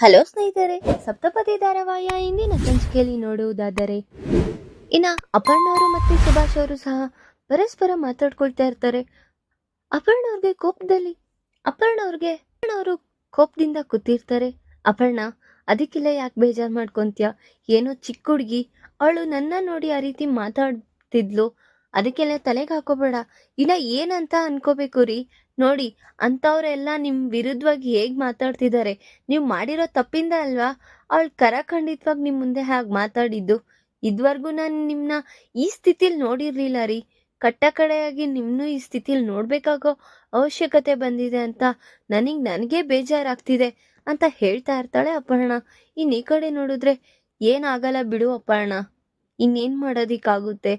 Hello ಸ್ನೇಹಿತರೆ, ಸಪ್ತಪದಿ ಧಾರಾವಾಹಿಯ ಇಂದಿನ ಸಂಚಿಕೆಯಲ್ಲಿ ನೋಡುವುದಾದರೆ, ಇನ್ನ ಅಪರ್ಣ ಅವರು ಮತ್ತೆ ಸುಭಾಷ್ ಅವರು ಸಹ ಪರಸ್ಪರ ಮಾತಾಡ್ಕೊಳ್ತಾ ಇರ್ತಾರೆ. ಅಪರ್ಣ ಅವ್ರಿಗೆ ಕೋಪದಲ್ಲಿ, ಅಪರ್ಣ ಅವ್ರಿಗೆ, ಅಪರ್ಣ ಅವರು ಕೋಪದಿಂದ ಕೂತಿರ್ತಾರೆ. ಅಪರ್ಣ, ಅದಕ್ಕೆಲ್ಲ ಯಾಕೆ ಬೇಜಾರು ಮಾಡ್ಕೊಂತೀಯ? ಏನೋ ಚಿಕ್ಕ ಹುಡುಗಿ, ಅವಳು ನನ್ನ ನೋಡಿ ಆ ರೀತಿ ಮಾತಾಡ್ತಿದ್ಲು. ಅದಕ್ಕೆಲ್ಲ ತಲೆಗೆ ಹಾಕೋಬೇಡ. ಇನ್ನ ಏನಂತ ಅನ್ಕೋಬೇಕು ರೀ? ನೋಡಿ, ಅಂಥವರೆಲ್ಲ ನಿಮ್ಮ ವಿರುದ್ಧವಾಗಿ ಹೇಗೆ ಮಾತಾಡ್ತಿದ್ದಾರೆ? ನೀವು ಮಾಡಿರೋ ತಪ್ಪಿಂದ ಅಲ್ವಾ? ಅವಳು ಕರಖಂಡಿತವಾಗಿ ನಿಮ್ಮ ಮುಂದೆ ಹಾಗೆ ಮಾತಾಡಿದ್ದು. ಇದುವರೆಗೂ ನಾನು ನಿಮ್ಮನ್ನ ಈ ಸ್ಥಿತಿಲಿ ನೋಡಿರಲಿಲ್ಲ ರೀ. ಕಟ್ಟ ಕಡೆಯಾಗಿ ನಿಮ್ನು ಈ ಸ್ಥಿತಿಲಿ ನೋಡಬೇಕಾಗೋ ಅವಶ್ಯಕತೆ ಬಂದಿದೆ ಅಂತ ನನಗ್ ನನಗೆ ಬೇಜಾರಾಗ್ತಿದೆ ಅಂತ ಹೇಳ್ತಾ ಇರ್ತಾಳೆ ಅಪರ್ಣ. ಇನ್ನು ಈ ಕಡೆ ನೋಡಿದ್ರೆ ಏನಾಗಲ್ಲ ಬಿಡು ಅಪರ್ಣ. ಇನ್ನೇನ್ ಮಾಡೋದಿಕ್ಕಾಗುತ್ತೆ?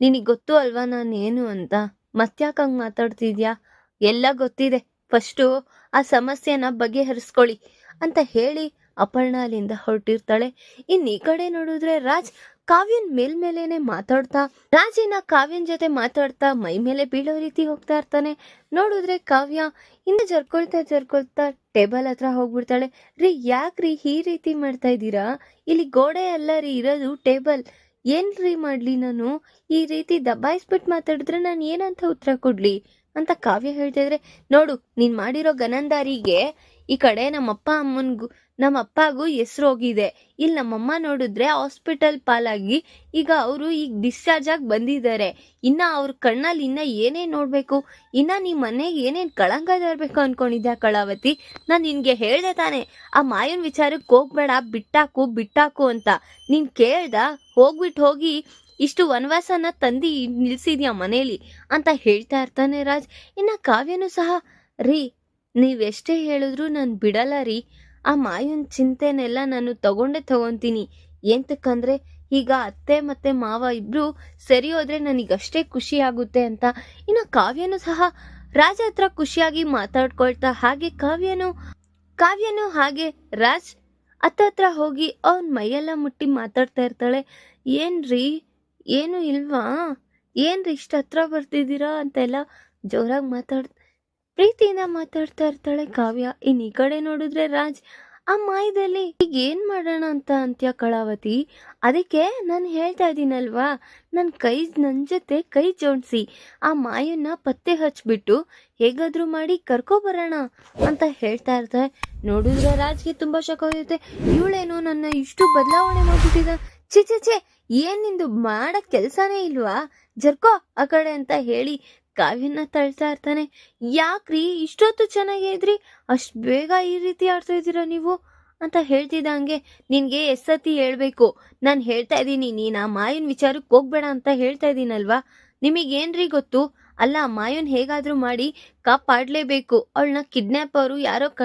ನಿನಗ್ ಗೊತ್ತು ಅಲ್ವಾ ನಾನೇನು ಅಂತ? ಮತ್ತ್ಯಾಕೆ ಹಂಗೆ ಮಾತಾಡ್ತಿದ್ಯಾ? ಎಲ್ಲ ಗೊತ್ತಿದೆ. ಫಸ್ಟು ಆ ಸಮಸ್ಯೆನ ಬಗೆಹರಿಸ್ಕೊಳ್ಳಿ ಅಂತ ಹೇಳಿ ಅಪರ್ಣ ಅಲ್ಲಿಂದ ಹೊರಟಿರ್ತಾಳೆ. ಇನ್ನು ಈ ಕಡೆ ನೋಡಿದ್ರೆ ರಾಜ್ ಕಾವ್ಯನ್ ಮೇಲ್ಮೇಲೇನೆ ಮಾತಾಡ್ತಾ, ರಾಜಿನ ಕಾವ್ಯನ್ ಜೊತೆ ಮಾತಾಡ್ತಾ ಮೈ ಮೇಲೆ ಬೀಳೋ ರೀತಿ ಹೋಗ್ತಾ ಇರ್ತಾನೆ. ನೋಡಿದ್ರೆ ಕಾವ್ಯ ಹಿಂದೆ ಜರ್ಕೊಳ್ತಾ ಜರ್ಕೊಳ್ತಾ ಟೇಬಲ್ ಹತ್ರ ಹೋಗ್ಬಿಡ್ತಾಳೆ. ರೀ ಯಾಕ್ರಿ ಈ ರೀತಿ ಮಾಡ್ತಾ ಇದ್ದೀರಾ? ಇಲ್ಲಿ ಗೋಡೆ ಅಲ್ಲ ರೀ, ಇರೋದು ಟೇಬಲ್. ಏನ್ರಿ ಮಾಡ್ಲಿ ನಾನು? ಈ ರೀತಿ ದಬಾಯಿಸ್ಬಿಟ್ಟು ಮಾತಾಡಿದ್ರೆ ನಾನು ಏನಂತ ಉತ್ತರ ಕೊಡ್ಲಿ? ಅಂತ ಕಾವ್ಯ ಹೇಳ್ತಾ ಇದ್ರೆ ನೋಡು, ನೀನ್ ಮಾಡಿರೋ ಗನಂದಾರಿಗೆ ಈ ಕಡೆ ನಮ್ಮಪ್ಪ ಅಮ್ಮನ್ಗೂ ನಮ್ಮ ಅಪ್ಪಗೂ ಹೆಸರು ಹೋಗಿದೆ ಇಲ್ಲಿ ನಮ್ಮಮ್ಮ ನೋಡಿದ್ರೆ ಹಾಸ್ಪಿಟಲ್ ಪಾಲಾಗಿ ಈಗ ಅವರು ಈಗ ಡಿಸ್ಚಾರ್ಜ್ ಆಗಿ ಬಂದಿದ್ದಾರೆ. ಇನ್ನ ಅವ್ರ ಕಣ್ಣಲ್ಲಿ ಇನ್ನ ಏನೇನ್ ನೋಡ್ಬೇಕು? ಇನ್ನ ನಿಮ್ ಮನೆಗೆ ಏನೇನ್ ಕಳಂಕ ತರ್ಬೇಕು ಅನ್ಕೊಂಡಿದ್ಯಾ ಕಳಾವತಿ? ನಾನ್ ನಿನ್ಗೆ ಹೇಳ್ದೆ ತಾನೆ, ಆ ಮಾಯನ್ ವಿಚಾರಕ್ಕೆ ಹೋಗ್ಬೇಡ, ಬಿಟ್ಟಾಕು ಬಿಟ್ಟಾಕು ಅಂತ. ನೀನ್ ಕೇಳ್ದ ಹೋಗ್ಬಿಟ್ಟು ಹೋಗಿ ಇಷ್ಟು ವನವಾಸನ ತಂದಿ ನಿಲ್ಸಿದ್ಯಾ ಮನೇಲಿ? ಅಂತ ಹೇಳ್ತಾ ಇರ್ತಾನೆ ರಾಜ್. ಇನ್ನ ಕಾವ್ಯನೂ ಸಹ, ರೀ, ನೀವೆಷ್ಟೇ ಹೇಳಿದ್ರು ನಾನು ಬಿಡಲ್ಲ ರೀ. ಆ ಮಾಯನ್ ಚಿಂತೆನೆಲ್ಲ ನಾನು ತಗೊಂಡೇ ತಗೊಂತೀನಿ. ಎಂತಕ್ಕಂದ್ರೆ, ಈಗ ಅತ್ತೆ ಮತ್ತೆ ಮಾವ ಇಬ್ರು ಸರಿ ಹೋದ್ರೆ ನನಗಷ್ಟೇ ಖುಷಿ ಆಗುತ್ತೆ ಅಂತ. ಇನ್ನ ಕಾವ್ಯನೂ ಸಹ, ರಾಜ ಹತ್ರ ಖುಷಿಯಾಗಿ ಮಾತಾಡ್ಕೊಳ್ತಾ ಹಾಗೆ ಕಾವ್ಯನು ಕಾವ್ಯನು ಹಾಗೆ ರಾಜ್ ಹತ್ತತ್ರ ಹೋಗಿ ಅವನ್ ಮೈಯೆಲ್ಲ ಮುಟ್ಟಿ ಮಾತಾಡ್ತಾ ಇರ್ತಾಳೆ. ಏನ್ರಿ? ಏನು ಇಲ್ವಾ? ಏನ್ರಿ ಇಷ್ಟ ಹತ್ರ ಬರ್ತಿದ್ದೀರಾ ಅಂತೆಲ್ಲ ಜೋರಾಗಿ ಮಾತಾಡ್, ಪ್ರೀತಿಯಿಂದ ಮಾತಾಡ್ತಾ ಇರ್ತಾಳೆ ಕಾವ್ಯ. ಇನ್ನು ಈ ಕಡೆ ನೋಡಿದ್ರೆ ರಾಜ್, ಆ ಮಾಯದಲ್ಲಿ ಈಗ ಏನು ಮಾಡೋಣ ಅಂತ ಅಂತ್ಯ ಕಳಾವತಿ? ಅದಕ್ಕೆ ನಾನು ಹೇಳ್ತಾ ಇದ್ದೀನಲ್ವಾ ನನ್ನ ಕೈ ನನ್ನ ಜೊತೆ ಕೈ ಜೋಡಿಸಿ, ಆ ಮಾಯನ್ನ ಪತ್ತೆ ಹಚ್ಬಿಟ್ಟು ಹೇಗಾದರೂ ಮಾಡಿ ಕರ್ಕೋ ಬರೋಣ ಅಂತ ಹೇಳ್ತಾ ಇರ್ತಾರೆ ನೋಡಿದ್ರೆ ರಾಜ್ಗೆ ತುಂಬಾ ಶಕ ಆಗುತ್ತೆ ಇವಳೇನು ನನ್ನ ಇಷ್ಟು ಬದಲಾವಣೆ ಮಾಡಿದ್ದೀರಾ ಛೆ ಛೆ ಛೆ ಏನ್ ನಿಂದು ಮಾಡೋ ಕೆಲಸನೇ ಇಲ್ವಾ? ಜರ್ಕೋ ಆ ಕಡೆ ಅಂತ ಹೇಳಿ ಕಾವ್ಯನ ತಳ್ತಾ ಇರ್ತಾನೆ. ಯಾಕ್ರಿ ಇಷ್ಟೊತ್ತು ಚೆನ್ನಾಗೇ ಇದ್ರಿ? ಅಷ್ಟ್ ಬೇಗ ಈ ರೀತಿ ಆಡ್ತಾ ಇದ್ದೀರಾ ನೀವು? ಅಂತ ಹೇಳ್ತಿದ್ದಂಗೆ ನಿನ್ಗೆ ಎಸ್ಸತಿ ಹೇಳ್ಬೇಕು. ನಾನು ಹೇಳ್ತಾ ಇದ್ದೀನಿ, ನೀನು ಆ ಮಾಯನ್ ವಿಚಾರಕ್ಕೆ ಹೋಗ್ಬೇಡ ಅಂತ ಹೇಳ್ತಾ ಇದ್ದೀನಲ್ವಾ? ನಿಮಗೇನ್ರಿ ಗೊತ್ತು? ಅಲ್ಲ, ಮಾಯನ್ ಹೇಗಾದರೂ ಮಾಡಿ ಕಾಪಾಡಲೇಬೇಕು. ಅವಳನ್ನ ಕಿಡ್ನಾಪ್ ಅವರು ಯಾರೋ ಕ,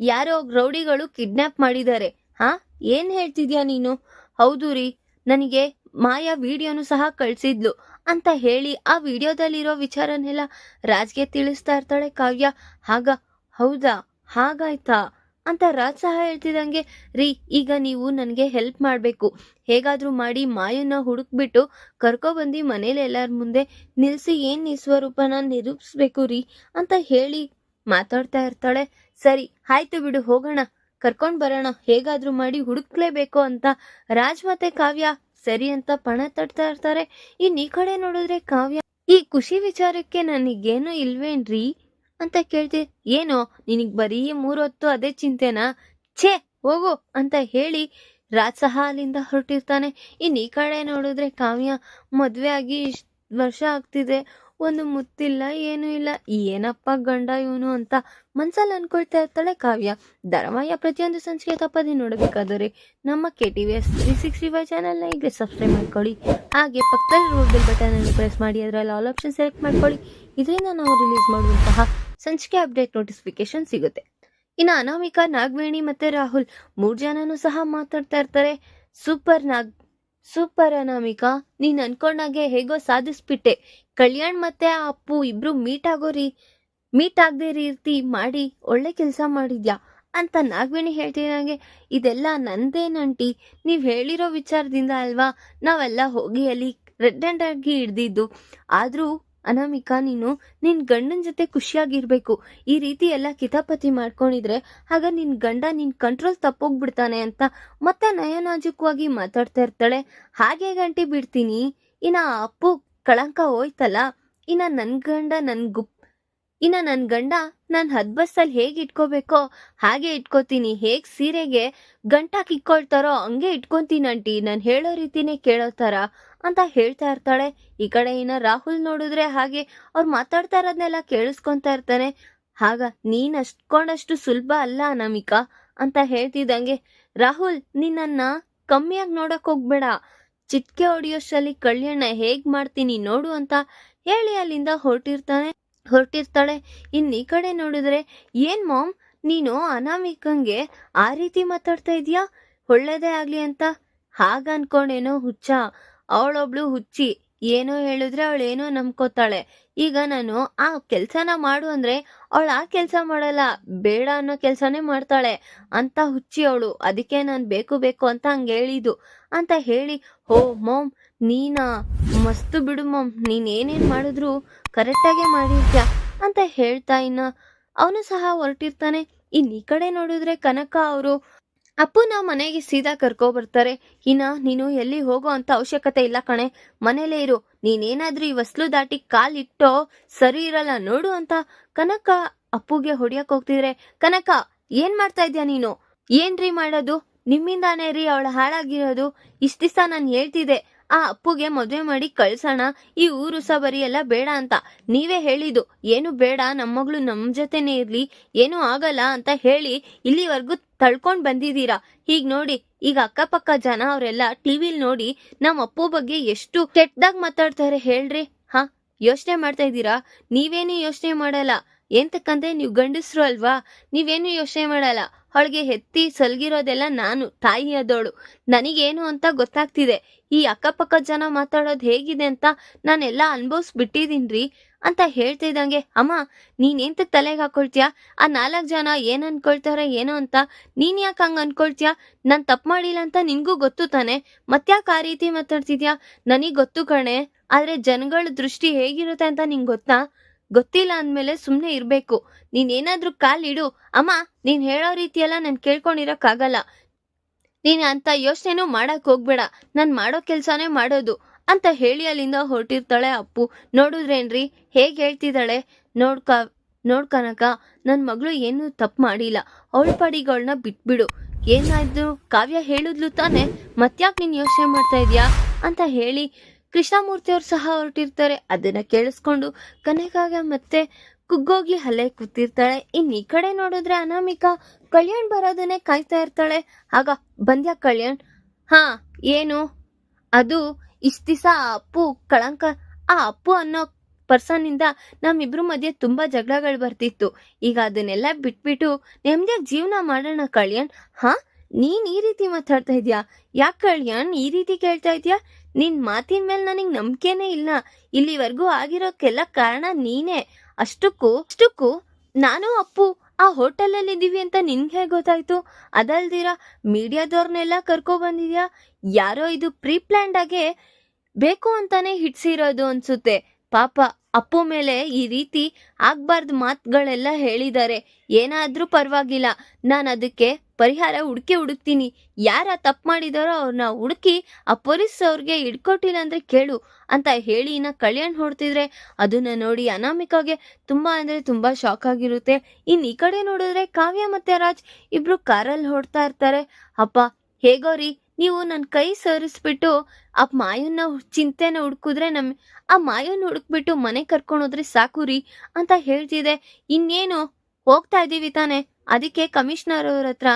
ಯಾರೋ ರೌಡಿಗಳು ಕಿಡ್ನಾಪ್ ಮಾಡಿದ್ದಾರೆ. ಹಾ? ಏನು ಹೇಳ್ತಿದ್ಯಾ ನೀನು? ಹೌದು ರೀ. ನನಗೆ ಮಾಯಾ ವಿಡಿಯೋನು ಸಹ ಕಳಿಸಿದ್ಲು ಅಂತ ಹೇಳಿ ಆ ವಿಡಿಯೋದಲ್ಲಿರೋ ವಿಚಾರನೆಲ್ಲ ರಾಜ್ಗೆ ತಿಳಿಸ್ತಾ ಇರ್ತಾಳೆ ಕಾವ್ಯ. ಹಾಗ, ಹೌದಾ? ಹಾಗಾಯ್ತಾ? ಅಂತ ರಾಜ್ ಸಹ ಹೇಳ್ತಿದಂಗೆ ರೀ, ಈಗ ನೀವು ನನಗೆ ಹೆಲ್ಪ್ ಮಾಡಬೇಕು. ಹೇಗಾದರೂ ಮಾಡಿ ಮಾಯನ್ನ ಹುಡುಕ್ಬಿಟ್ಟು ಕರ್ಕೊಬಂದು ಮನೇಲಿ ಎಲ್ಲರ ಮುಂದೆ ನಿಲ್ಸಿ ಏನ್ ನಿಸ್ವರೂಪನ ನಿರೂಪಿಸ್ಬೇಕು ರೀ? ಅಂತ ಹೇಳಿ ಮಾತಾಡ್ತಾ ಇರ್ತಾಳೆ. ಸರಿ, ಆಯ್ತು ಬಿಡು, ಹೋಗೋಣ. ಕರ್ಕೊಂಡ್ ಬರೋಣ, ಹೇಗಾದ್ರೂ ಮಾಡಿ ಹುಡುಕ್ಲೇಬೇಕು ಅಂತ ರಾಜ್ ಮತ್ತೆ ಕಾವ್ಯ ಸರಿ ಅಂತ ಪಣ ತಟ್ತಾ ಇರ್ತಾರೆ. ಇನ್ ಈ ಕಡೆ ನೋಡಿದ್ರೆ ಕಾವ್ಯ, ಈ ಖುಷಿ ವಿಚಾರಕ್ಕೆ ನನಗೇನು ಇಲ್ವೇನ್ರಿ? ಅಂತ ಕೇಳ್ತಿ, ಏನೋ, ನಿನಗ್ ಬರೀ ಮೂರೊತ್ತು ಅದೇ ಚಿಂತೆನಾ? ಛೇ, ಹೋಗು ಅಂತ ಹೇಳಿ ರಾಜ್ ಸಹ ಅಲ್ಲಿಂದ ಹೊರಟಿರ್ತಾನೆ. ಇನ್ ಈ ಕಡೆ ನೋಡಿದ್ರೆ ಕಾವ್ಯ ಮದ್ವೆ ಆಗಿ ವರ್ಷ ಆಗ್ತಿದೆ. ಒಂದು ಮುತ್ತಿಲ್ಲ, ಏನೂ ಇಲ್ಲ. ಏನಪ್ಪ ಗಂಡ ಇವನು ಅಂತ ಮನ್ಸಲ್ಲಿ ಅನ್ಕೊಳ್ತಾ ಇರ್ತಾಳೆ ಕಾವ್ಯ. ಧಾರಾವಾಹಿಯ ಪ್ರತಿಯೊಂದು ಸಂಚಿಕೆ ತಪ್ಪದೆ ನೋಡಬೇಕಾದರೆ ನಮ್ಮ K T V S three sixty five ಚಾನಲ್ನ ಈಗ ಸಬ್ಸ್ಕ್ರೈಬ್ ಮಾಡ್ಕೊಳ್ಳಿ. ಹಾಗೆ ಪಕ್ಕದಲ್ಲಿ ರೋಡ್ ಬೆಲ್ ಬಟನ್ ಅನ್ನು ಪ್ರೆಸ್ ಮಾಡಿ, ಅದರಲ್ಲಿ ಆಲ್ ಆಪ್ಷನ್ ಸೆಲೆಕ್ಟ್ ಮಾಡ್ಕೊಳ್ಳಿ. ಇದರಿಂದ ನಾವು ರಿಲೀಸ್ ಮಾಡುವಂತಹ ಸಂಚಿಕೆ ಅಪ್ಡೇಟ್ ನೋಟಿಫಿಕೇಶನ್ ಸಿಗುತ್ತೆ. ಇನ್ನು ಅನಾಮಿಕಾ, ನಾಗವೇಣಿ ಮತ್ತೆ ರಾಹುಲ್ ಮೂರು ಜನನೂ ಸಹ ಮಾತಾಡ್ತಾ ಇರ್ತಾರೆ. ಸೂಪರ್ ನಾಗ್ ಸೂಪರ್ ಅನಾಮಿಕಾ, ನೀನ್ ಅನ್ಕೊಂಡಾಗೆ ಹೇಗೋ ಸಾಧಿಸ್ಬಿಟ್ಟೆ. ಕಲ್ಯಾಣ್ ಮತ್ತೆ ಆ ಅಪ್ಪು ಇಬ್ರು ಮೀಟ್ ಆಗೋರಿ ಮೀಟ್ ಆಗದೆ ರೀತಿ ಮಾಡಿ ಒಳ್ಳೆ ಕೆಲಸ ಮಾಡಿದ್ಯಾ? ಅಂತ ನಾಗವೇಣಿ ಹೇಳ್ತಿದಂಗೆ ಇದೆಲ್ಲ ನಂದೇನಂಟಿ ನೀವು ಹೇಳಿರೋ ವಿಚಾರದಿಂದ ಅಲ್ವಾ, ನಾವೆಲ್ಲ ಹೋಗಿ ಅಲ್ಲಿ ರೆಡ್ ಆಗಿ ಹಿಡ್ದಿದ್ದು. ಆದ್ರೂ ಅನಾಮಿಕಾ, ನೀನು ನಿನ್ ಗಂಡನ ಜೊತೆ ಖುಷಿಯಾಗಿರ್ಬೇಕು. ಈ ರೀತಿ ಎಲ್ಲ ಕಿತಾಪತಿ ಮಾಡ್ಕೊಂಡಿದ್ರೆ ಆಗ ನಿನ್ ಗಂಡ ನಿನ್ ಕಂಟ್ರೋಲ್ ತಪ್ಪೋಗ್ಬಿಡ್ತಾನೆ ಅಂತ ಮತ್ತೆ ನಯನಾಜುಕವಾಗಿ ಮಾತಾಡ್ತಾ ಇರ್ತಾಳೆ. ಹಾಗೆ ಗಂಟಿ ಬಿಡ್ತೀನಿ. ಇನ್ನ ಅಪ್ಪು ಕಳಂಕ ಹೋಯ್ತಲ್ಲ. ಇನ್ನ ನನ್ ಗಂಡ ನನ್ ಗುಪ್ ಇನ್ನ ನನ್ ಗಂಡ ನಾನ್ ಹದ್ಬಸ್ಸಲ್ಲಿ ಹೇಗ್ ಇಟ್ಕೋಬೇಕೋ ಹಾಗೆ ಇಟ್ಕೋತೀನಿ, ಹೇಗ್ ಸೀರೆಗೆ ಗಂಟಾ ಕಿಕ್ಕೊಳ್ತಾರೋ ಹಂಗೆ ಇಟ್ಕೊಂತೀನಿ ಅಂಟಿ ನಾನ್ ಹೇಳೋ ರೀತಿನೇ ಕೇಳೋ ತರ ಅಂತ ಹೇಳ್ತಾ ಇರ್ತಾಳೆ. ಈ ಕಡೆ ಇನ್ನ ರಾಹುಲ್ ನೋಡಿದ್ರೆ ಹಾಗೆ ಅವ್ರು ಮಾತಾಡ್ತಾ ಇರೋದ್ನೆಲ್ಲ ಕೇಳಿಸ್ಕೊಂತಾ ಇರ್ತಾನೆ. ಆಗ ನೀನ್ ಅಷ್ಟ್ಕೊಂಡಷ್ಟು ಸುಲಭ ಅಲ್ಲ ಅನಾಮಿಕಾ ಅಂತ ಹೇಳ್ತಿದ್ದಂಗೆ, ರಾಹುಲ್ ನಿನ್ನ ಕಮ್ಮಿಯಾಗಿ ನೋಡಕ್ ಹೋಗ್ಬೇಡ. ಚಿಟ್ಕೆ ಹೊಡಿಯೋಷ್ಟಲ್ಲಿ ಕಲ್ಯಾಣ ಹೇಗ್ ಮಾಡ್ತೀನಿ ನೋಡು ಅಂತ ಹೇಳಿ ಅಲ್ಲಿಂದ ಹೊರಟಿರ್ತಾನೆ. ಹೊರಟಿರ್ತಾಳೆ. ಇನ್ನು ಈ ಕಡೆ ನೋಡಿದ್ರೆ, ಏನ್ ಮಾಮ್, ನೀನು ಅನಾಮಿಕಂಗೆ ಆ ರೀತಿ ಮಾತಾಡ್ತಾ ಇದೀಯಾ? ಒಳ್ಳೇದೇ ಆಗಲಿ ಅಂತ? ಹಾಗ ಅನ್ಕೊಂಡೇನೋ ಹುಚ್ಚ. ಅವಳೊಬ್ಳು ಹುಚ್ಚಿ. ಏನೋ ಹೇಳಿದ್ರೆ ಏನೋ ನಂಬ್ಕೋತಾಳೆ. ಈಗ ನಾನು ಆ ಕೆಲಸನ ಮಾಡು ಅಂದ್ರೆ ಅವಳು ಆ ಕೆಲಸ ಮಾಡಲ್ಲ, ಬೇಡ ಅನ್ನೋ ಕೆಲಸನೇ ಮಾಡ್ತಾಳೆ ಅಂತ ಹುಚ್ಚಿ ಅವಳು. ಅದಕ್ಕೆ ನಾನು ಬೇಕು ಬೇಕು ಅಂತ ಹಂಗೆ ಹೇಳಿದ್ದು. ಅಂತ ಹೇಳಿ, ಹೋ ಮಾಮ್ ನೀನಾ, ಮಸ್ತು ಬಿಡು ಮಮ್. ನೀನ್ ಏನೇನ್ ಮಾಡಿದ್ರು ಕರೆಕ್ಟಾಗೆ ಮಾಡಿದ್ಯಾ ಅಂತ ಹೇಳ್ತಾ ಇನ್ನ. ಅವನು ಸಹ ಹೊರಟಿರ್ತಾನೆ. ಇನ್ ಈ ಕಡೆ ನೋಡಿದ್ರೆ ಕನಕ ಅವರು ಅಪ್ಪುನ ಮನೆಗೆ ಸೀದಾ ಕರ್ಕೊ ಬರ್ತಾರೆ. ಇನ್ನ ನೀನು ಎಲ್ಲಿ ಹೋಗೋ ಅಂತ ಅವಶ್ಯಕತೆ ಇಲ್ಲ ಕಣೆ. ಮನೇಲೇ ಇರು. ನೀನೇನಾದ್ರೂ ಈ ವಸ್ಲು ದಾಟಿ ಕಾಲ್ ಇಟ್ಟೋ ಸರಿ ಇರಲ್ಲ. ನೋಡು ಅಂತ ಕನಕ ಅಪ್ಪುಗೆ ಹೊಡಿಯಕ್ ಹೋಗ್ತಿದ್ರೆ, ಕನಕ, ಏನ್ ಮಾಡ್ತಾ ಇದ್ಯಾ ನೀನು? ಏನ್ರಿ ಮಾಡೋದು? ನಿಮ್ಮಿಂದಾನೇ ರೀ ಅವಳ ಹಾಳಾಗಿರೋದು? ಇಷ್ಟ ದಿವಸ ನಾನು ಹೇಳ್ತಿದ್ದೆ. ಆ ಅಪ್ಪುಗೆ ಮದುವೆ ಮಾಡಿ ಕಳ್ಸೋಣ. ಈ ಊರು ಸಬರಿ ಎಲ್ಲ ಬೇಡ ಅಂತ. ನೀವೇ ಹೇಳಿದ್ದು. ಏನು ಬೇಡ ನಮ್ಮ ಮಗಳು ನಮ್ಮ ಜೊತೆನೆ ಇರ್ಲಿ. ಏನು ಆಗಲ್ಲ ಅಂತ ಹೇಳಿ ಇಲ್ಲಿವರೆಗೂ ತಳ್ಕೊಂಡ್ ಬಂದಿದ್ದೀರಾ? ಹೀಗ್ ನೋಡಿ, ಈಗ ಅಕ್ಕಪಕ್ಕ ಜನ ಅವರೆಲ್ಲ ಟಿವಿಲ್ ನೋಡಿ ನಮ್ಮ ಅಪ್ಪು ಬಗ್ಗೆ ಎಷ್ಟು ಕೆಟ್ಟದಾಗ ಮಾತಾಡ್ತಾರೆ ಹೇಳ್ರಿ. ಹಾ, ಯೋಚನೆ ಮಾಡ್ತಾ ಇದ್ದೀರಾ? ನೀವೇನೇ ಯೋಚನೆ ಮಾಡಲ್ಲ. ಎಂತಕ್ಕಂದ್ರೆ ನೀವು ಗಂಡಸ್ರು ಅಲ್ವಾ? ನೀವೇನು ಯೋಚನೆ ಮಾಡಲ್ಲ. ಅವಳಿಗೆ ಹೆತ್ತಿ ಸಲ್ಗಿರೋದೆಲ್ಲ ನಾನು, ತಾಯಿ ಆದವಳು. ನನಗೇನು ಅಂತ ಗೊತ್ತಾಗ್ತಿದೆ. ಈ ಅಕ್ಕಪಕ್ಕ ಜನ ಮಾತಾಡೋದು ಹೇಗಿದೆ ಅಂತ ನಾನೆಲ್ಲ ಅನ್ಭವಿಸ್ಬಿಟ್ಟಿದೀನ್ರಿ ಅಂತ ಹೇಳ್ತಿದ್ದಂಗೆ ಅಮ್ಮ, ನೀನೇಂತ ತಲೆಗೆ ಹಾಕೊಳ್ತೀಯ? ಆ ನಾಲ್ಕು ಜನ ಏನ್ ಅನ್ಕೊಳ್ತಾರೆ, ಏನೋ ಅಂತ ನೀನ್ ಯಾಕೆ ಹಂಗ ಅನ್ಕೊಳ್ತೀಯ? ನಾನ್ ತಪ್ಪು ಮಾಡಿಲ್ಲ ಅಂತ ನಿನ್ಗೂ ಗೊತ್ತು ತಾನೆ. ಮತ್ತ್ಯಾಕೆ ಆ ರೀತಿ ಮಾತಾಡ್ತಿದ್ಯಾ? ನನಗ್ ಗೊತ್ತು ಕಣೆ. ಆದ್ರೆ ಜನಗಳ ದೃಷ್ಟಿ ಹೇಗಿರುತ್ತೆ ಅಂತ ನಿಂಗೆ ಗೊತ್ತಾ? ಗೊತ್ತಿಲ್ಲ ಅಂದ್ಮೇಲೆ ಸುಮ್ನೆ ಇರ್ಬೇಕು. ನೀನೇನಾದ್ರೂ ಕಾಲಿಡು ಅಮ್ಮ, ನೀನ್ ಹೇಳೋ ರೀತಿಯೆಲ್ಲ ನಾನು ಕೇಳ್ಕೊಂಡಿರೋಕ್ಕಾಗಲ್ಲ. ನೀನ್ ಅಂತ ಯೋಚನೆನೂ ಮಾಡಕ್ ಹೋಗ್ಬೇಡ. ನಾನ್ ಮಾಡೋ ಕೆಲ್ಸಾನೇ ಮಾಡೋದು ಅಂತ ಹೇಳಿ ಅಲ್ಲಿಂದ ಹೊರಟಿರ್ತಾಳೆ ಅಪ್ಪು. ನೋಡುದ್ರೇನ್ರಿ? ಹೇಗ್ ಹೇಳ್ತಿದ್ದಾಳೆ? ನೋಡ್ಕ, ನೋಡ್ಕನಕ, ನನ್ ಮಗಳು ಏನು ತಪ್ಪು ಮಾಡಿಲ್ಲ. ಅವಳ ಪಾಡಿಗಳನ್ನ ಬಿಟ್ಬಿಡು. ಏನಾದ್ರು ಕಾವ್ಯ ಹೇಳಿದ್ಲು ತಾನೆ. ಮತ್ಯಾಕ್ ನೀನ್ ಯೋಚನೆ ಮಾಡ್ತಾ ಇದ್ಯಾ? ಅಂತ ಹೇಳಿ ಕೃಷ್ಣಮೂರ್ತಿ ಅವ್ರು ಸಹ ಹೊರಟಿರ್ತಾರೆ. ಅದನ್ನ ಕೇಳಿಸ್ಕೊಂಡು ಕನಕಾಗ ಮತ್ತೆ ಕುಗ್ಗೋಗಿ ಅಲ್ಲೇ ಕೂತಿರ್ತಾಳೆ. ಇನ್ ಈ ಕಡೆ ನೋಡಿದ್ರೆ ಅನಾಮಿಕಾ ಕಲ್ಯಾಣ್ ಬರೋದನ್ನೇ ಕಾಯ್ತಾ ಇರ್ತಾಳೆ. ಆಗ ಬಂದ್ಯಾ ಕಲ್ಯಾಣ್? ಹಾ, ಏನು? ಅದು ಇಷ್ಟ ದಿವಸ ಆ ಅಪ್ಪು ಕಳಂಕ, ಆ ಅಪ್ಪು ಅನ್ನೋ ಪರ್ಸನ್ ಇಂದ ನಮ್ಮಿಬ್ರು ಮಧ್ಯೆ ತುಂಬಾ ಜಗಳಗಳು ಬರ್ತಿತ್ತು. ಈಗ ಅದನ್ನೆಲ್ಲ ಬಿಟ್ಬಿಟ್ಟು ನೆಮ್ಮದಿಯಾಗಿ ಜೀವನ ಮಾಡೋಣ ಕಲ್ಯಾಣ್? ಹಾ, ನೀನ್ ಈ ರೀತಿ ಮಾತಾಡ್ತಾ ಇದ್ಯಾ? ಯಾಕೆ ಕಲ್ಯಾಣ್ ಈ ರೀತಿ ಕೇಳ್ತಾ ಇದ್ಯಾ? ನಿನ್ ಮಾತಿನ ಮೇಲೆ ನನಗೆ ನಂಬಿಕೆನೇ ಇಲ್ಲ. ಇಲ್ಲಿವರೆಗೂ ಆಗಿರೋಕ್ಕೆಲ್ಲ ಕಾರಣ ನೀನೇ. ಅಷ್ಟಕ್ಕೂ ಅಷ್ಟಕ್ಕೂ ನಾನು ಅಪ್ಪು. ಆ ಹೋಟೆಲಲ್ಲಿ ಇದ್ದೀವಿ ಅಂತ ನಿನ್ಗೆ ಗೊತ್ತಾಯ್ತು? ಅದಲ್ದಿರ ಮೀಡಿಯಾದವ್ರನ್ನೆಲ್ಲ ಕರ್ಕೊ ಬಂದಿದ್ಯಾ? ಯಾರೋ ಇದು ಪ್ರೀ ಪ್ಲಾನ್ಡ್ ಆಗಿ ಬೇಕು ಅಂತಾನೆ ಹಿಡ್ಸಿರೋದು ಅನ್ಸುತ್ತೆ. ಪಾಪ ಅಪ್ಪು ಮೇಲೆ ಈ ರೀತಿ ಆಗ್ಬಾರ್ದು ಮಾತುಗಳೆಲ್ಲ ಹೇಳಿದ್ದಾರೆ. ಏನಾದರೂ ಪರವಾಗಿಲ್ಲ. ನಾನು ಅದಕ್ಕೆ ಪರಿಹಾರ ಹುಡುಕಿ ಹುಡುಕ್ತೀನಿ. ಯಾರ ತಪ್ಪು ಮಾಡಿದಾರೋ ಅವ್ರನ್ನ ಹುಡುಕಿ ಆ ಪೊಲೀಸ್ ಅವ್ರಿಗೆ ಹಿಡ್ಕೊಟ್ಟಿಲ್ಲ ಅಂದರೆ ಕೇಳು ಅಂತ ಹೇಳಿ ಇನ್ನು ಕಲ್ಯಾಣ್ ಹೊಡ್ತಿದ್ರೆ ಅದನ್ನು ನೋಡಿ ಅನಾಮಿಕಾಗೆ ತುಂಬ ಅಂದರೆ ತುಂಬ ಶಾಕ್ ಆಗಿರುತ್ತೆ. ಇನ್ನು ಈ ಕಡೆ ನೋಡಿದ್ರೆ ಕಾವ್ಯ ಮತ್ತು ರಾಜ್ ಇಬ್ಬರು ಕಾರಲ್ಲಿ ಹೊಡ್ತಾ ಇರ್ತಾರೆ. ಅಪ್ಪ, ಹೇಗೋ ರೀ? ನೀವು ನನ್ನ ಕೈ ಸರಿಸ್ಬಿಟ್ಟು ಆ ಮಾಯನ್ನ ಚಿಂತೆನ ಹುಡುಕಿದ್ರೆ ನಮ್ಮ ಆ ಮಾಯನ್ನ ಹುಡುಕ್ಬಿಟ್ಟು ಮನೆ ಕರ್ಕೊಂಡೋದ್ರೆ ಸಾಕು ರೀ ಅಂತ ಹೇಳ್ತಿದೆ. ಇನ್ನೇನು? ಹೋಗ್ತಾ ಇದ್ದೀವಿ ತಾನೆ. ಅದಕ್ಕೆ ಕಮಿಷನರ್ ಅವ್ರ ಹತ್ರ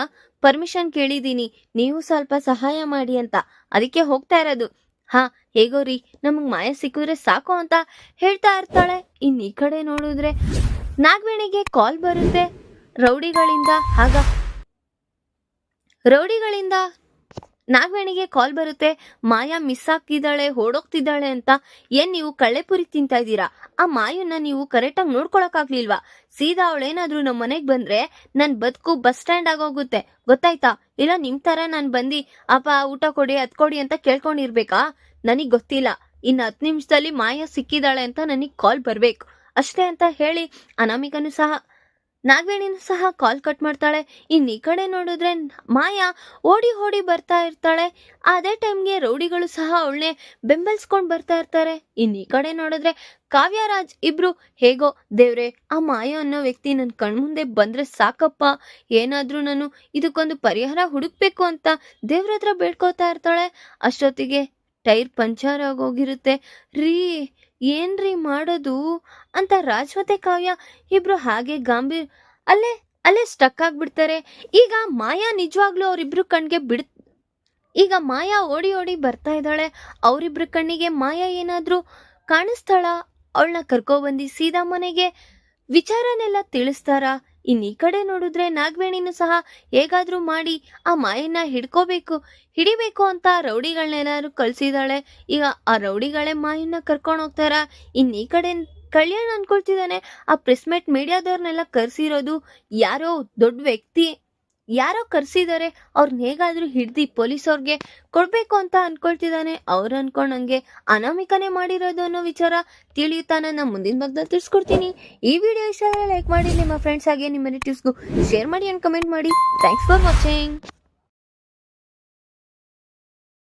ಪರ್ಮಿಷನ್ ಕೇಳಿದ್ದೀನಿ. ನೀವು ಸ್ವಲ್ಪ ಸಹಾಯ ಮಾಡಿ ಅಂತ. ಅದಕ್ಕೆ ಹೋಗ್ತಾ ಇರೋದು. ಹಾ, ಹೇಗೋ ರೀ. ನಮಗೆ ಮಾಯ ಸಿಕ್ಕಿದ್ರೆ ಸಾಕು ಅಂತ ಹೇಳ್ತಾ ಇರ್ತಾಳೆ. ಇನ್ ಈ ಕಡೆ ನೋಡಿದ್ರೆ ನಾಗವೇಣಿಗೆ ಕಾಲ್ ಬರುತ್ತೆ. ರೌಡಿಗಳಿಂದ ಆಗ ರೌಡಿಗಳಿಂದ ನಾಗವೇಣಿಗೆ ಕಾಲ್ ಬರುತ್ತೆ, ಮಾಯಾ ಮಿಸ್ ಆಗ್ತಿದ್ದಾಳೆ, ಓಡೋಗ್ತಿದ್ದಾಳೆ ಅಂತ. ಏನ್ ನೀವು ಕಳೆಪುರಿ ತಿಂತಾ ಇದ್ದೀರಾ? ಆ ಮಾಯನ್ನ ನೀವು ಕರೆಕ್ಟಾಗಿ ನೋಡ್ಕೊಳಕ್ಕಾಗ್ಲಿಲ್ವಾ ಸೀದಾ ಅವಳೇನಾದ್ರೂ ನಮ್ಮ ಮನೆಗೆ ಬಂದ್ರೆ ನನ್ ಬದುಕು ಬಸ್ ಸ್ಟ್ಯಾಂಡ್ ಆಗೋಗುತ್ತೆ ಗೊತ್ತಾಯ್ತಾ? ಇಲ್ಲ ನಿಮ್ ತರ ನಾನ್ ಬಂದಿ, ಅಪ್ಪ ಊಟ ಕೊಡಿ, ಅದ್ ಕೊಡಿ ಅಂತ ಕೇಳ್ಕೊಂಡಿರ್ಬೇಕಾ? ನನಗ್ ಗೊತ್ತಿಲ್ಲ. ಇನ್ನು ಹತ್ತು ನಿಮಿಷದಲ್ಲಿ ಮಾಯಾ ಸಿಕ್ಕಿದಾಳೆ ಅಂತ ನನಗ್ ಕಾಲ್ ಬರಬೇಕು. ಅಷ್ಟೇ ಅಂತ ಹೇಳಿ ಅನಾಮಿಕನು ಸಹ ನಾಗವೇಣಿನೂ ಸಹ ಕಾಲ್ ಕಟ್ ಮಾಡ್ತಾಳೆ. ಇನ್ನು ಈ ಕಡೆ ನೋಡಿದ್ರೆ ಮಾಯಾ ಓಡಿ ಓಡಿ ಬರ್ತಾ ಇರ್ತಾಳೆ. ಅದೇ ಟೈಮ್ಗೆ ರೌಡಿಗಳು ಸಹ ಅವಳನ್ನೇ ಬೆಂಬಲಿಸ್ಕೊಂಡು ಬರ್ತಾ ಇರ್ತಾರೆ. ಇನ್ನು ಈ ಕಡೆ ನೋಡಿದ್ರೆ ಕಾವ್ಯರಾಜ್ ಇಬ್ರು ಹೇಗೋ, ದೇವ್ರೆ, ಆ ಮಾಯಾ ಅನ್ನೋ ವ್ಯಕ್ತಿ ನನ್ನ ಕಣ್ಮುಂದೆ ಬಂದ್ರೆ ಸಾಕಪ್ಪ. ಏನಾದ್ರೂ ನಾನು ಇದಕ್ಕೊಂದು ಪರಿಹಾರ ಹುಡುಕ್ಬೇಕು ಅಂತ ದೇವ್ರ ಹತ್ರ ಬೇಡ್ಕೋತಾ ಇರ್ತಾಳೆ. ಅಷ್ಟೊತ್ತಿಗೆ ಟೈರ್ ಪಂಚರ್ ಆಗೋಗಿರುತ್ತೆ. ರೀ ಏನ್ರಿ ಮಾಡೋದು? ಅಂತ ರಾಜ್ ಮತ್ತೆ ಕಾವ್ಯ ಇಬ್ರು ಹಾಗೆ ಗಾಂಭೀರ್ ಅಲ್ಲೇ ಅಲ್ಲೇ ಸ್ಟಕ್ ಆಗ್ಬಿಡ್ತಾರೆ. ಈಗ ಮಾಯಾ ನಿಜವಾಗ್ಲೂ ಅವರಿಬ್ರು ಕಣ್ಗೆ ಬಿಡ್, ಈಗ ಮಾಯಾ ಓಡಿ ಓಡಿ ಬರ್ತಾ ಇದ್ದಾಳೆ. ಅವರಿಬ್ರ ಕಣ್ಣಿಗೆ ಮಾಯಾ ಏನಾದರೂ ಕಾಣಿಸ್ತಾಳ? ಅವಳನ್ನ ಕರ್ಕೊಬಂದು ಸೀದಾ ಮನೆಗೆ ವಿಚಾರನೆಲ್ಲ ತಿಳಿಸ್ತಾರ? ಇನ್ ಈ ಕಡೆ ನೋಡಿದ್ರೆ ನಾಗವೇಣಿನೂ ಸಹ ಹೇಗಾದ್ರೂ ಮಾಡಿ ಆ ಮಾಯನ್ನ ಹಿಡ್ಕೋಬೇಕು, ಹಿಡಿಬೇಕು ಅಂತ ರೌಡಿಗಳನ್ನೆಲ್ಲರೂ ಕಳ್ಸಿದಾಳೆ. ಈಗ ಆ ರೌಡಿಗಳೇ ಮಾಯನ್ನ ಕರ್ಕೊಂಡು ಹೋಗ್ತಾರ? ಇನ್ನು ಈ ಕಡೆ ಕಲ್ಯಾಣ್ ಅನ್ಕೊಳ್ತಿದ್ದಾನೆ ಆ ಪ್ರೆಸ್ಮೆಟ್ ಮೀಡಿಯಾದವ್ರನ್ನೆಲ್ಲ ಕರ್ಸಿರೋದು ಯಾರೋ ದೊಡ್ಡ ವ್ಯಕ್ತಿ. ಯಾರೋ ಕರ್ಸಿದ್ದಾರೆ ಅವ್ರನ್ನ ಹೇಗಾದ್ರೂ ಹಿಡ್ದು ಪೊಲೀಸ್ ಕೊಡಬೇಕು ಕೊಡ್ಬೇಕು ಅಂತ ಅನ್ಕೊಳ್ತಿದ್ದಾನೆ ಅವ್ರು ಅನ್ಕೊಂಡಂಗೆ ಅನಾಮಿಕನೇ ಮಾಡಿರೋದು ಅನ್ನೋ ವಿಚಾರ ತಿಳಿಯುತ್ತಾನ ನಾನು ಮುಂದಿನ ಭಾಗದಲ್ಲಿ ತಿಳಿಸ್ಕೊಡ್ತೀನಿ. ಈ ವಿಡಿಯೋ ಇಷ್ಟ ಲೈಕ್ ಮಾಡಿ, ನಿಮ್ಮ ಫ್ರೆಂಡ್ಸ್ ಹಾಗೆ ನಿಮ್ಮ ರಿಲೇಟಿವ್ಸ್ಗೂ ಶೇರ್ ಮಾಡಿ ಅಂಡ್ ಕಮೆಂಟ್ ಮಾಡಿ. Thanks for watching